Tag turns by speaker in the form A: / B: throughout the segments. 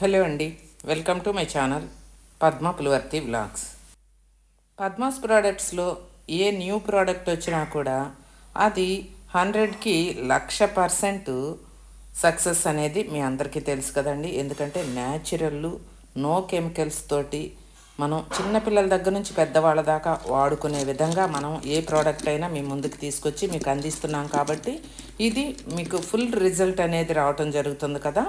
A: Hello అండి. Welcome to my channel Padma Pulivarthi vlogs. Padma's ప్రోడక్ట్స్లో A new product వచ్చినా కూడా అది హండ్రెడ్కి లక్ష పర్సెంట్ సక్సెస్ అనేది మీ అందరికీ తెలుసు కదండి. ఎందుకంటే న్యాచురల్ నో కెమికల్స్ తోటి మనం చిన్నపిల్లల దగ్గర నుంచి పెద్దవాళ్ళ దాకా వాడుకునే విధంగా మనం ఏ ప్రోడక్ట్ అయినా మీ ముందుకు తీసుకొచ్చి మీకు అందిస్తున్నాం కాబట్టి ఇది మీకు ఫుల్ రిజల్ట్ అనేది రావటం జరుగుతుంది కదా.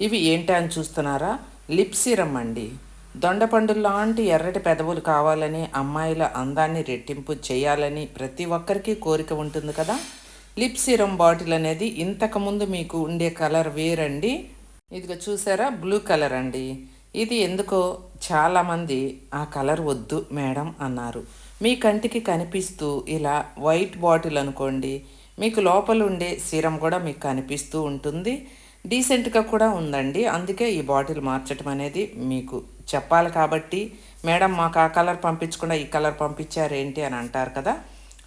A: ఇవి ఏంటి అని చూస్తున్నారా? లిప్ సిరమ్ అండి. దొండపండు లాంటి ఎర్రటి పెదవులు కావాలని అమ్మాయిల అందాన్ని రెట్టింపు చేయాలని ప్రతి ఒక్కరికి కోరిక ఉంటుంది కదా? లిప్ సిరమ్ బాటిల్ అనేది ఇంతకుముందు మీకు ఉండే కలర్ వేరండి. ఇదిగో చూసారా? బ్లూ కలర్ అండి. ఇది ఎందుకో చాలామంది ఆ కలర్ వద్దు మేడం అన్నారు. మీ కంటికి కనిపిస్తూ ఇలా వైట్ బాటిల్ అనుకోండి మీకు లోపల ఉండే సీరం కూడా మీకు కనిపిస్తూ ఉంటుంది. డీసెంట్గా కూడా ఉందండి. అందుకే ఈ బాటిల్ మార్చడం అనేది మీకు చెప్పాలి కాబట్టి మేడం మాకు ఆ కలర్ పంపించకుండా ఈ కలర్ పంపించారేంటి? అని అంటారు కదా.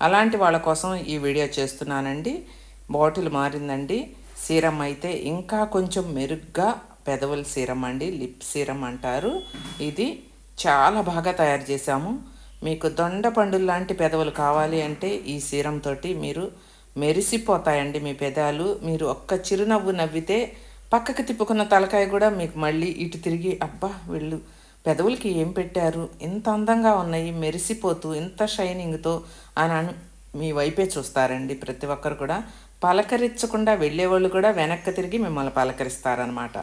A: అలాంటి వాళ్ళ కోసం ఈ వీడియో చేస్తున్నానండి. బాటిల్ మారిందండి. సీరం అయితే ఇంకా కొంచెం మెరుగ్గా పెదవుల సీరం అండి. లిప్ సీరం అంటారు. ఇది చాలా బాగా తయారు చేశాము. మీకు దొండ పండుల లాంటి పెదవులు కావాలి అంటే ఈ సీరం తోటి మీరు మెరిసిపోతాయండి మీ పెదాలు. మీరు ఒక్క చిరునవ్వు నవ్వితే పక్కకి తిప్పుకున్న తలకాయ కూడా మీకు మళ్ళీ ఇటు తిరిగి అబ్బా వీళ్ళు పెదవులకి ఏం పెట్టారు? ఇంత అందంగా ఉన్నాయి మెరిసిపోతూ ఇంత షైనింగ్తో అని మీ వైపే చూస్తారండి ప్రతి ఒక్కరు కూడా. పలకరించకుండా వెళ్ళేవాళ్ళు కూడా వెనక్కి తిరిగి మిమ్మల్ని పలకరిస్తారనమాట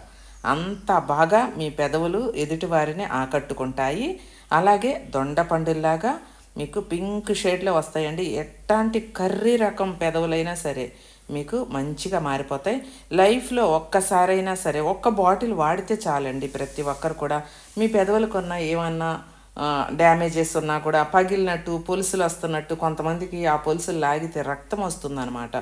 A: అంత బాగా మీ పెదవులు ఎదుటివారిని ఆకట్టుకుంటాయి. అలాగే దొండ పండుల్లాగా మీకు పింక్ షేడ్లో వస్తాయండి. ఎట్లాంటి కర్రీ రకం పెదవులైనా సరే మీకు మంచిగా మారిపోతాయి. లైఫ్లో ఒక్కసారైనా సరే ఒక్క బాటిల్ వాడితే చాలండి ప్రతి ఒక్కరు కూడా. మీ పెదవులకున్న ఏమన్నా డ్యామేజెస్ ఉన్నా కూడా పగిలినట్టు పులుసులు వస్తున్నట్టు కొంతమందికి ఆ పులుసులు లాగితే రక్తం వస్తుందన్నమాట.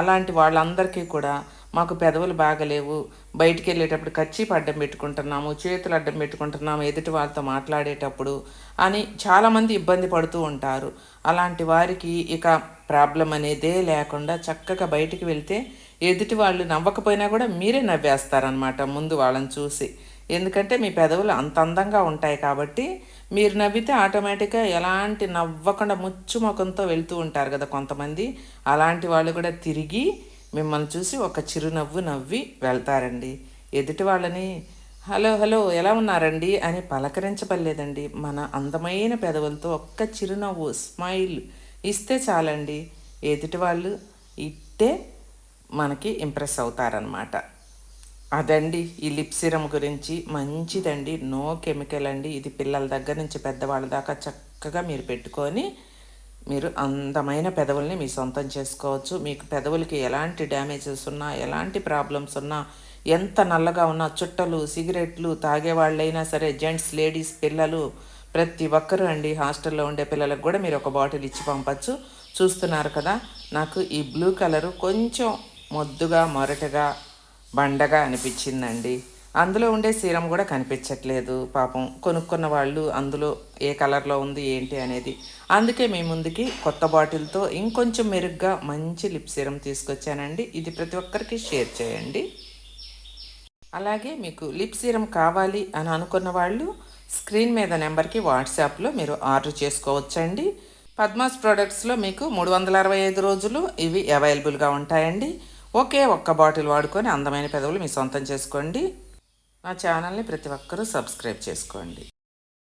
A: అలాంటి వాళ్ళందరికీ కూడా మాకు పెదవులు బాగలేవు. బయటికి వెళ్ళేటప్పుడు కచ్చిపు అడ్డం పెట్టుకుంటున్నాము చేతులు అడ్డం పెట్టుకుంటున్నాము ఎదుటి వాళ్ళతో మాట్లాడేటప్పుడు అని చాలామంది ఇబ్బంది పడుతూ ఉంటారు. అలాంటి వారికి ఇక ప్రాబ్లం అనేదే లేకుండా చక్కగా బయటికి వెళ్తే ఎదుటి వాళ్ళు నవ్వకపోయినా కూడా మీరే నవ్వేస్తారనమాట ముందు వాళ్ళని చూసి. ఎందుకంటే మీ పెదవులు అంత అందంగా ఉంటాయి కాబట్టి మీరు నవ్వితే ఆటోమేటిక్గా ఎలాంటి నవ్వకుండా ముచ్చు ముఖంతో వెళ్తూ ఉంటారు కదా కొంతమంది. అలాంటి వాళ్ళు కూడా తిరిగి మిమ్మల్ని చూసి ఒక చిరునవ్వు నవ్వి వెళ్తారండి. ఎదుటి వాళ్ళని హలో హలో ఎలా ఉన్నారండి? అని పలకరించబడలేదండి. మన అందమైన పెదవులతో ఒక్క చిరునవ్వు స్మైల్ ఇస్తే చాలండి. ఎదుటి వాళ్ళు ఇట్టే మనకి ఇంప్రెస్ అవుతారనమాట అదండి ఈ లిప్ సిరమ్ గురించి మంచిదండి. నో కెమికల్ అండి. ఇది పిల్లల దగ్గర నుంచి పెద్దవాళ్ళ దాకా చక్కగా మీరు పెట్టుకొని మీరు అందమైన పెదవుల్ని మీ సొంతం చేసుకోవచ్చు. మీకు పెదవులకి ఎలాంటి డ్యామేజెస్ ఉన్నా ఎలాంటి ప్రాబ్లమ్స్ ఉన్నా ఎంత నల్లగా ఉన్నా చుట్టలు సిగరెట్లు తాగేవాళ్ళైనా సరే జెంట్స్ లేడీస్ పిల్లలు ప్రతి ఒక్కరూ అండి హాస్టల్లో ఉండే పిల్లలకు కూడా మీరు ఒక బాటిల్ ఇచ్చి పంపచ్చు. చూస్తున్నారు కదా నాకు ఈ బ్లూ కలరు కొంచెం మొద్దుగా మొరటగా బండగా అనిపించిందండి. అందులో ఉండే సీరం కూడా కనిపించట్లేదు. పాపం కొనుక్కున్న వాళ్ళు అందులో ఏ కలర్లో ఉంది ఏంటి అనేది. అందుకే మీ ముందుకి కొత్త బాటిల్తో ఇంకొంచెం మెరుగ్గా మంచి లిప్ సీరం తీసుకొచ్చానండి. ఇది ప్రతి ఒక్కరికి షేర్ చేయండి. అలాగే మీకు లిప్ సీరం కావాలి అని అనుకున్న వాళ్ళు స్క్రీన్ మీద నెంబర్కి వాట్సాప్లో మీరు ఆర్డర్ చేసుకోవచ్చండి. పద్మాస్ ప్రోడక్ట్స్లో మీకు మూడు వందల అరవై ఐదు రోజులు ఇవి అవైలబుల్గా ఉంటాయండి. ఒకే ఒక్క బాటిల్ వాడుకొని అందమైన పెదవులు మీ సొంతం చేసుకోండి. నా ఛానల్ని ప్రతి ఒక్కరూ సబ్స్క్రైబ్ చేసుకోండి.